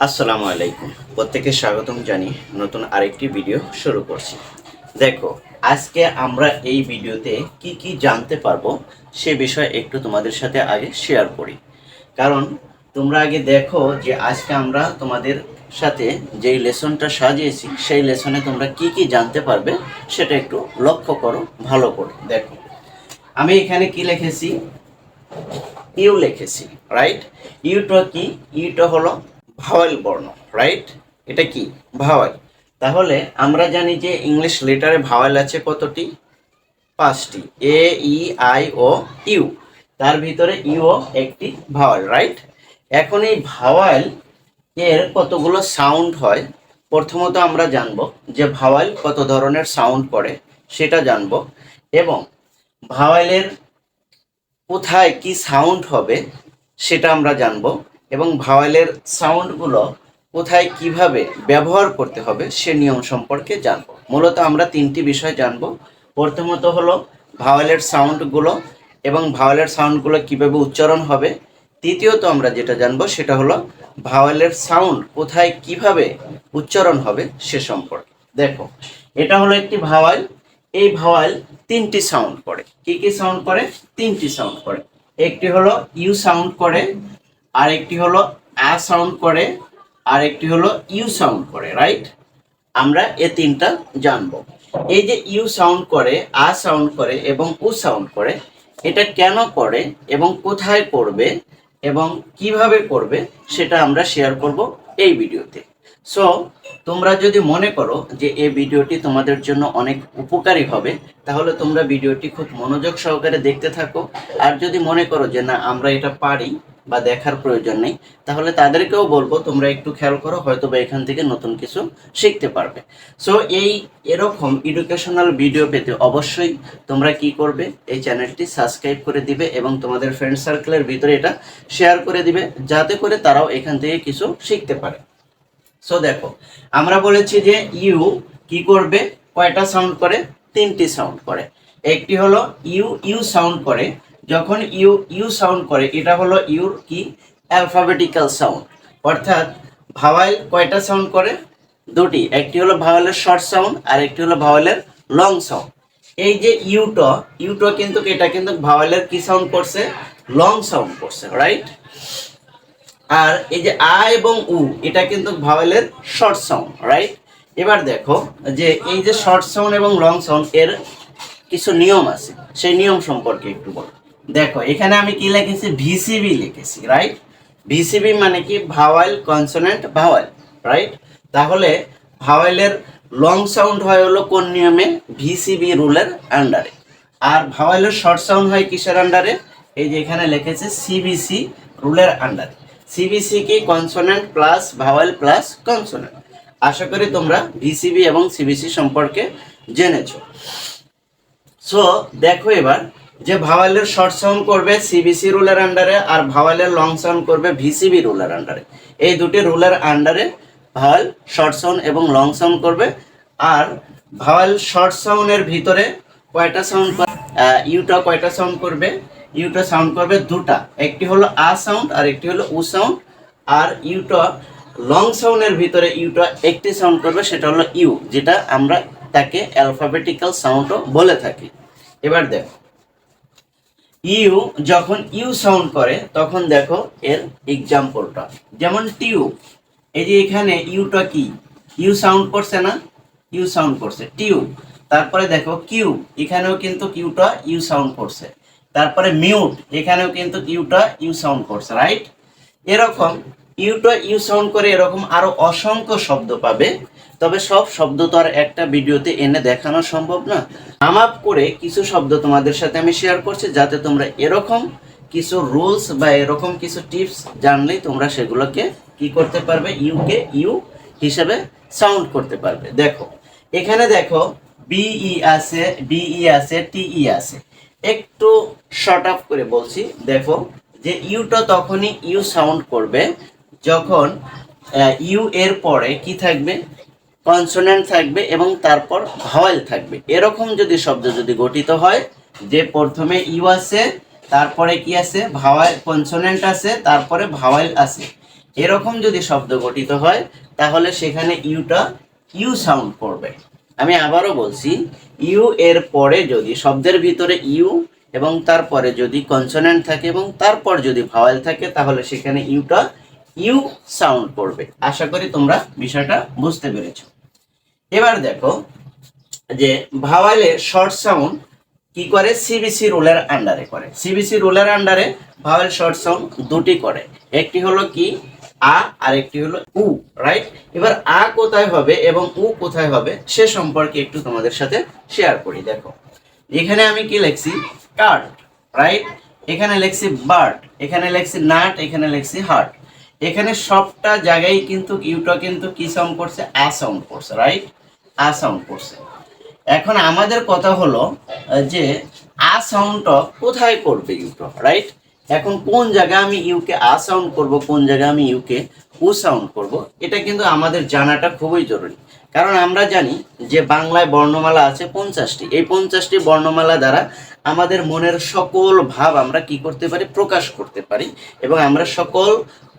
আসসালামু আলাইকুম। প্রত্যেকে স্বাগতম জানি নতুন আরেকটি ভিডিও শুরু করছি। দেখো, আজকে আমরা এই ভিডিওতে কি কি জানতে পারব সে বিষয়ে একটু তোমাদের সাথে আগে শেয়ার করি। কারণ তোমরা আগে দেখো যে আজকে আমরা তোমাদের সাথে যেই লেসনটা সাজিয়েছি, সেই লেসনে তোমরা কি কি জানতে পারবে সেটা একটু লক্ষ্য করো, ভালো করে। দেখো, আমি এখানে কি লিখেছি? ইউ লিখেছি রাইট ইউটা কি? ইউটা হলো ভাওয়েল বর্ণ রাইট এটা কি? ভাওয়াল। তাহলে আমরা জানি যে ইংলিশ লেটারে ভাওয়েল আছে কতটি? পাঁচটি। এ ই আই ও ইউ তার ভিতরে ইউ একটি ভাওয়াল রাইট এখন এই ভাওয়েল এর কতগুলো সাউন্ড হয়? প্রথমত আমরা জানব যে ভাওয়াল কত ধরনের সাউন্ড করে, সেটা জানব। এবং ভাওয়েলের কোথায় কি সাউন্ড হবে, সেটা আমরা জানব। এবং ভাওয়েলের সাউন্ডগুলো কোথায় কীভাবে ব্যবহার করতে হবে সে নিয়ম সম্পর্কে জানব। মূলত আমরা তিনটি বিষয় জানব। প্রথমত হলো ভাওয়েলের সাউন্ডগুলো এবং ভাওয়েলের সাউন্ডগুলো কীভাবে উচ্চারণ হবে। তৃতীয়ত আমরা যেটা জানব সেটা হলো ভাওয়েলের সাউন্ড কোথায় কীভাবে উচ্চারণ হবে সে সম্পর্কে। দেখো, এটা হলো একটি ভাওয়াল এই ভাওয়াল তিনটি সাউন্ড করে। কি কি সাউন্ড করে? তিনটি সাউন্ড করে। একটি হলো ইউ সাউন্ড করে আর একটি হলো আ সাউন্ড করে আর একটি হলো ইউ সাউন্ড করে রাইট আমরা এ তিনটা জানব। এই যে ইউ সাউন্ড করে, আ সাউন্ড করে এবং উ সাউন্ড করে, এটা কেন করে এবং কোথায় করবে এবং কীভাবে করবে সেটা আমরা শেয়ার করব এই ভিডিওতে। সো তোমরা যদি মনে করো যে এই ভিডিওটি তোমাদের জন্য অনেক উপকারী হবে, তাহলে তোমরা ভিডিওটি খুব মনোযোগ সহকারে দেখতে থাকো। আর যদি মনে করো যে না, আমরা এটা পারি বা দেখার প্রয়োজন নেই, তাহলে তাদেরকেও বলব, তোমরা একটু খেয়াল করো হয়তো বা এখান থেকে নতুন কিছু শিখতে পারবে। সো এই এরকম এডুকেশনাল ভিডিও পেতে অবশ্যই তোমরা কি করবে, এই চ্যানেলটি সাবস্ক্রাইব করে দিবে এবং তোমাদের ফ্রেন্ড সার্কেলের ভিতরে এটা শেয়ার করে দিবে, যাতে করে তারাও এখান থেকে কিছু শিখতে পারে। সো দেখো, আমরা বলেছি যে ইউ কি করবে, কয়টা সাউন্ড করে? তিনটি সাউন্ড করে। একটি হলো ইউ ইউ সাউন্ড করে যখন ইউ ইউ সাউন্ড করে, এটা হলো ইউর কি? অ্যালফাবেটিক্যাল সাউন্ড অর্থাৎ ভাওয়াল কয়টা সাউন্ড করে? দুটি। একটি হলো ভাওয়ালের শর্ট সাউন্ড আর একটি হলো ভাওয়ালের লং সাউন্ড এই যে ইউটো ইউটো কিন্তু, এটা কিন্তু ভাওয়ালের কি সাউন্ড করছে? লং সাউন্ড করছে রাইট আর এই যে আ এবং উ, এটা কিন্তু ভাওয়েলের শর্ট সাউন্ড রাইট এবার দেখো যে এই যে শর্ট সাউন্ড এবং লং সাউন্ড এর কিছু নিয়ম আছে। সেই নিয়ম সম্পর্কে একটু বলো। দেখো, এখানে আমি কি লিখেছি? ভিসিবি লিখেছি রাইট ভিসিবি মানে কি? ভাওয়াল কনসোনেন্ট ভাওয়াল রাইট তাহলে ভাওয়ালের লং সাউন্ড হয় হলো কোন নিয়মে? ভিসিবি রুলের আন্ডারে আর ভাওয়ালের শর্ট সাউন্ড হয় কিসের আন্ডারে এই যে এখানে লিখেছে সিবিসি রুলের আন্ডারে সিবিসি কি? Consonant plus vowel plus consonant আশা করি তোমরা ভিসিবি এবং সিবিসি সম্পর্কে জেনেছো। সো দেখো এবার যে ভাওয়ালের শর্ট সাউন্ড করবে সিবিসি রুলের আন্ডারে আর ভাওয়ালের লং সাউন্ড করবে ভিসিবি রুলের আন্ডারে এই দুটি রুলের আন্ডারে ভাওয়াল শর্ট সাউন্ড এবং লং সাউন্ড করবে। আর ভাওয়াল শর্ট সাউন্ডের ভিতরে কয়টা সাউন্ড ইউটা কয়টা সাউন্ড করবে? ইউটা সাউন্ড করবে দুটা। একটি হলো আ সাউন্ড আর একটি হলো উ সাউন্ড আর ইউটা লং সাউন্ডের ভিতরে ইউটা একটি সাউন্ড করবে, সেটা হলো ইউ যেটা আমরা তাকে অ্যালফাবেটিক্যাল সাউন্ডও বলে থাকি। এবার দেখো। ইউ যখন ইউ সাউন্ড করে, তখন দেখো এর এক্সাম্পলটা যেমন টিউব এই যে এখানে ইউটা কি? ইউ সাউন্ড করছে না? ইউ সাউন্ড করছে। টিউব তারপরে দেখো কিউ, এখানেও কিন্তু কিউটা ইউ সাউন্ড করছে। তারপরে মিউট, এখানেও কিন্তু ইউটা ইউ সাউন্ড করছে, রাইট? এরকম, ইউটা ইউ সাউন্ড করে এরকম আরও অসংখ্য শব্দ পাবে। তবে সব শব্দ তো আর একটা ভিডিওতে এনে দেখানো সম্ভব না। নাম আপ করে কিছু শব্দ তোমাদের সাথে আমি শেয়ার করছি যাতে তোমরা এরকম কিছু রুলস বা এরকম কিছু টিপস জানলেই তোমরা সেগুলোকে কি করতে পারবে ইউকে ইউ হিসেবে সাউন্ড করতে পারবে। দেখো, এখানে দেখো বিই আছে বিই আছে টিই আছে। একটু শর্ট আপ করে বলছি, দেখো যে ইউটা তখনই ইউ সাউন্ড করবে যখন ইউ এর পরে কি থাকবে? কনসোনেন্ট থাকবে এবং তারপর ভাওয়েল থাকবে। এরকম যদি শব্দ যদি গঠিত হয়, যে প্রথমে ইউ আছে, তারপরে কি আছে? ভাওয়াল কনসোনেন্ট আছে, তারপরে ভাওয়েল আছে। এরকম যদি শব্দ গঠিত হয়, তাহলে সেখানে ইউটা ইউ সাউন্ড করবে। আমি আবারও বলছি, ইউ এর পরে যদি শব্দের ভিতরে ইউ এবং তারপরে যদি কনসোনেন্ট থাকে এবং তারপর যদি ভাওয়েল থাকে, তাহলে সেখানে ইউটা ইউ সাউন্ড করবে। আশা করি তোমরা বিষয়টা বুঝতে পেরেছ। এবার দেখো যে ভাওয়ালে শর্ট সাউন্ড কি করে? সিবিসি রুলের আন্ডারে করে। সিবিসি রুলের আন্ডারে ভাওয়াল শর্ট সাউন্ড দুটি করে। একটি হলো কি? আ আর একটি হলো উ রাইট এবার আ কোথায় হবে এবং উ কোথায় হবে সে সম্পর্কে একটু তোমাদের সাথে শেয়ার করি, দেখো। এখানে আমি কি লিখছি? কার্ড রাইট এখানে লিখছি বার্ড এখানে লিখছি নাট এখানে লিখছি হার্ট এখানে সবটা জায়গায় কিন্তু ইউটা কিন্তু কি সাউন্ড করছে? আ সাউন্ড করছে রাইট আ সাউন্ড করছে। এখন আমাদের কথা হলো যে আ সাউন্ডটা কোথায় করবে ইউটা রাইট এখন কোন জায়গায় আমি ইউকে আ সাউন্ড করব, কোন জায়গায় আমি ইউকে উ সাউন্ড করব, এটা কিন্তু আমাদের জানাটা খুবই জরুরি। কারণ আমরা জানি যে বাংলায় বর্ণমালা আছে পঞ্চাশটি। এই পঞ্চাশটি বর্ণমালা দ্বারা আমাদের মনের সকল ভাব আমরা কি করতে পারি? প্রকাশ করতে পারি এবং আমরা সকল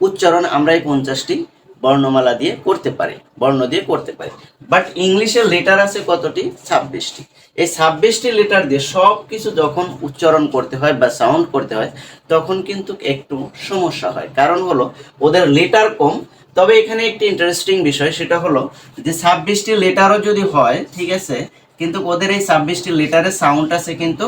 উচ্চারণ আমরা এই পঞ্চাশটি বর্ণমালা দিয়ে করতে পারি, বর্ণ দিয়ে করতে পারি। বাট ইংলিশের লেটার আছে কতটি? ছাব্বিশটি। এই ছাব্বিশটি লেটার দিয়ে সব কিছু যখন উচ্চারণ করতে হয় বা সাউন্ড করতে হয়, তখন কিন্তু একটু সমস্যা হয়। কারণ হলো, ওদের লেটার কম। তবে এখানে একটি ইন্টারেস্টিং বিষয়, সেটা হলো যে ছাব্বিশটি লেটারও যদি হয়, ঠিক আছে, কিন্তু ওদের এই ছাব্বিশটি লেটারের সাউন্ড আছে কিন্তু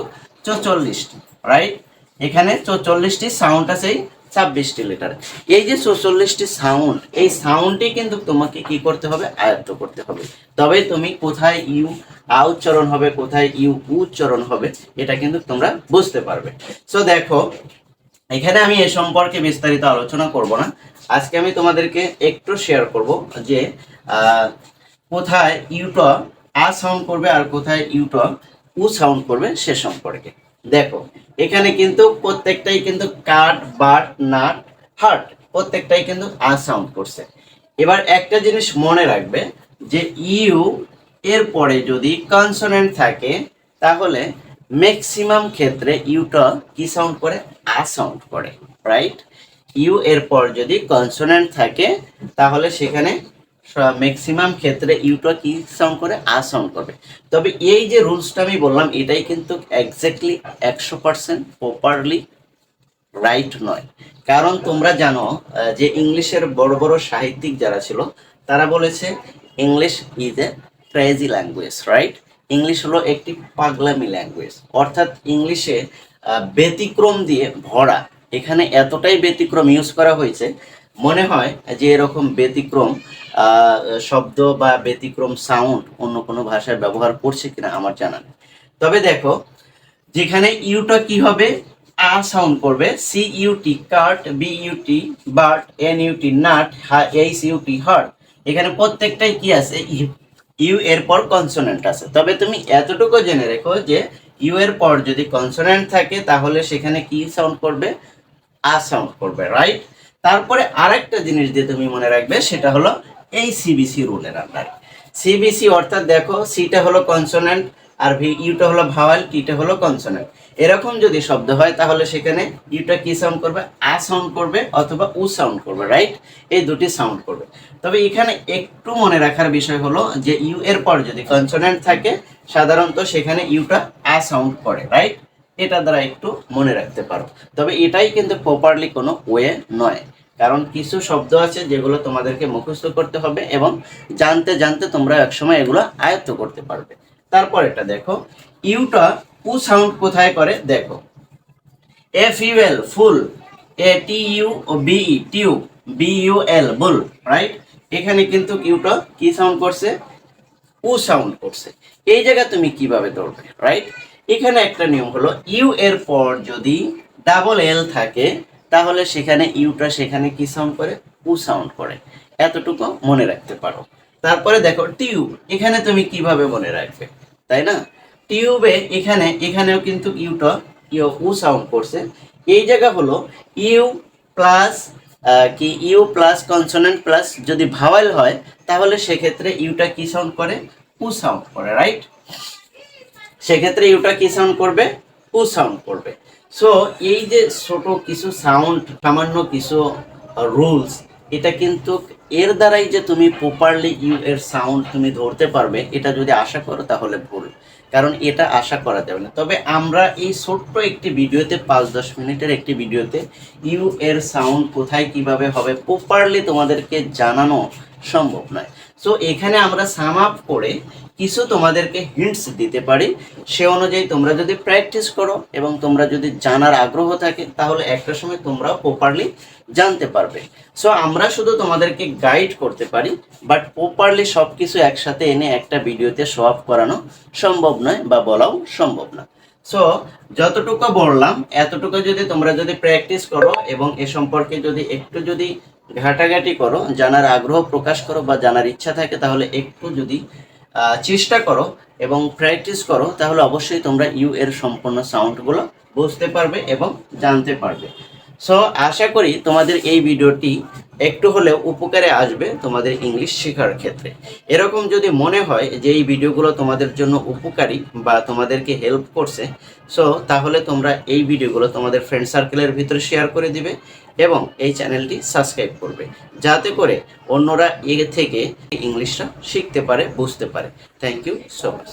চৌচল্লিশটি রাইট এখানে চৌচল্লিশটি সাউন্ড আছে ছাব্বিশটি লেটার এই যে চৌচল্লিশটি সাউন্ড এই সাউন্ডটি কিন্তু তোমাকে কি করতে হবে? আয়ত্ত করতে হবে। তবে তুমি কোথায় ইউ আ উচ্চারণ হবে, কোথায় ইউ উচ্চারণ হবে, এটা কিন্তু তোমরা বুঝতে পারবে। সো দেখো, এখানে আমি এ সম্পর্কে বিস্তারিত আলোচনা করব না। আজকে আমি তোমাদেরকে একটু শেয়ার করব যে কোথায় ইউটা আ সাউন্ড করবে আর কোথায় ইউটা উ সাউন্ড করবে সে সম্পর্কে। দেখো, এখানে কিন্তু প্রত্যেকটাই কিন্তু কাট বাট নাট, হার্ট, প্রত্যেকটাই কিন্তু আ সাউন্ড করছে। এবার একটা জিনিস মনে রাখবে যে ইউ এর পরে যদি কনসোনেন্ট থাকে, তাহলে ম্যাক্সিমাম ক্ষেত্রে ইউটা কি সাউন্ড করে? আ সাউন্ড করে রাইট ইউ এর পর যদি কনসোনেন্ট থাকে, তাহলে সেখানে ম্যাক্সিমাম ক্ষেত্রে ইউটা কি সাউন্ড করে? আ সাউন্ড করবে। তবে এই যে রুলসটা আমি বললাম, এটাই কিন্তু এক্স্যাক্টলি একশো পার্সেন্ট প্রপারলি রাইট নয়। কারণ তোমরা জানো যে ইংলিশের বড় বড় সাহিত্যিক যারা ছিল, তারা বলেছে English is a crazy language right English হলো একটি পাগলামি ল্যাঙ্গুয়েজ অর্থাৎ ইংলিশে ব্যতিক্রম দিয়ে ভরা। এখানে এতটাই ব্যতিক্রম ইউজ করা হয়েছে মনে হয় যে এরকম ব্যতিক্রম শব্দ বা ব্যতিক্রম সাউন্ড অন্য কোনো ভাষায় ব্যবহার করছে কিনা আমার জানা নেই। তবে দেখো, যেখানে ইউটা কি হবে? আ সাউন্ড করবে। C UT cut B UT but N UT nut Ha H UT hut এখানে প্রত্যেকটাই কি আছে? ইউ এর পর কনসোনেন্ট আছে। তবে তুমি এতটুকু জেনে রেখো যে ইউ এর পর যদি কনসোনেন্ট থাকে, তাহলে সেখানে কি সাউন্ড করবে? আ সাউন্ড করবে রাইট তারপরে আরেকটা জিনিস দিয়ে তুমি মনে রাখবে, সেটা হলো এই সিবিসি রুলের আন্ডারে। সিবিসি অর্থাৎ দেখো সিটা হলো কনসোনেন্ট আর ভি ইউটা হলো ভাওয়াল টিটা হলো কনসোনেন্ট এরকম যদি শব্দ হয়, তাহলে সেখানে ইউটা কি সাউন্ড করবে? আ সাউন্ড করবে অথবা উ সাউন্ড করবে রাইট এই দুটি সাউন্ড করবে। তবে এখানে একটু মনে রাখার বিষয় হলো যে ইউ এর পর যদি কনসোনেন্ট থাকে, সাধারণত সেখানে ইউটা আ সাউন্ড করে রাইট এটা দ্বারা একটু মনে রাখতে পারো। তবে এটাই কিন্তু প্রপারলি কোনো ওয়ে নয়। কারণ কিছু শব্দ আছে যেগুলো তোমাদেরকে মুখস্থ করতে হবে এবং জানতে জানতে তোমরা একসময় এগুলো আয়ত্ত করতে পারবে। তারপর এটা দেখো, ইউটা উ সাউন্ড কোথায় করে? দেখো। এফ ইউ এল ফুল এ টি ইউ বি টিউ B U L bull right এখানে কিন্তু ইউটা কি সাউন্ড করছে? উ সাউন্ড করছে। এই জায়গা তুমি কীভাবে ধরবে রাইট এখানে একটা নিয়ম হলো ইউ এর পর যদি ডাবল এল থাকে, তাহলে সেখানে ইউটা সেখানে কি সাউন্ড করে? উ সাউন্ড করে। এতটুকু মনে রাখতে পারো। তারপরে দেখো টিউব, এখানে তুমি কীভাবে মনে রাখবে? তাই না? টিউবে এখানে, এখানেও কিন্তু ইউটা, ইউ, উ সাউন্ড করছে। এই জায়গা হলো ইউ প্লাস কি? ইউ প্লাস কনসোনেন্ট প্লাস যদি ভাওয়াল হয়, তাহলে সেক্ষেত্রে ইউটা কি সাউন্ড করে? উ সাউন্ড করে রাইট সেক্ষেত্রে ইউটা কি সাউন্ড করবে? উ সাউন্ড করবে। সো এই যে ছোট কিছু সাউন্ড সামান্য কিছু রুলস এটা কিন্তু এর দ্বারাই যে তুমি প্রপারলি ইউ এর সাউন্ড তুমি ধরতে পারবে, এটা যদি আশা করো তাহলে ভুল। কারণ এটা আশা করা যাবে না। তবে আমরা এই ছোট্ট একটি ভিডিওতে, পাঁচ দশ মিনিটের একটি ভিডিওতে ইউ এর সাউন্ড কোথায় কীভাবে হবে প্রপারলি তোমাদেরকে জানানো সম্ভব নয়। সো এখানে আমরা সাম আপ করে কিছু তোমাদেরকে হিন্টস দিতে পারি। সে অনুযায়ী তোমরা যদি প্র্যাকটিস করো এবং তোমরা যদি জানার আগ্রহ থাকে, তাহলে একটা সময় তোমরাও প্রপারলি জানতে পারবে। সো আমরা শুধু তোমাদেরকে গাইড করতে পারি বাট প্রপারলি সব কিছু একসাথে এনে একটা ভিডিওতে শো আপ করানো সম্ভব নয় বা বলাও সম্ভব না সো যতটুকু বললাম, এতটুকু যদি তোমরা যদি প্র্যাকটিস করো এবং এ সম্পর্কে যদি একটু যদি ঘাটাঘাটি করো, জানার আগ্রহ প্রকাশ করো বা জানার ইচ্ছা থাকে, তাহলে একটু যদি চেষ্টা করো এবং প্র্যাকটিস করো, তাহলে অবশ্যই তোমরা ইউ এর সম্পূর্ণ সাউন্ডগুলো বুঝতে পারবে এবং জানতে পারবে। সো আশা করি তোমাদের এই ভিডিওটি একটু হলেও উপকারে আসবে তোমাদের ইংলিশ শেখার ক্ষেত্রে। এরকম যদি মনে হয় যে এই ভিডিওগুলো তোমাদের জন্য উপকারী বা তোমাদেরকে হেল্প করছে সো তাহলে তোমরা এই ভিডিওগুলো তোমাদের ফ্রেন্ড সার্কেলের ভিতরে শেয়ার করে দিবে এবং এই চ্যানেলটি সাবস্ক্রাইব করবে। যাতে করে অন্যরা এ থেকে ইংলিশটা শিখতে পারে, বুঝতে পারে। Thank you so much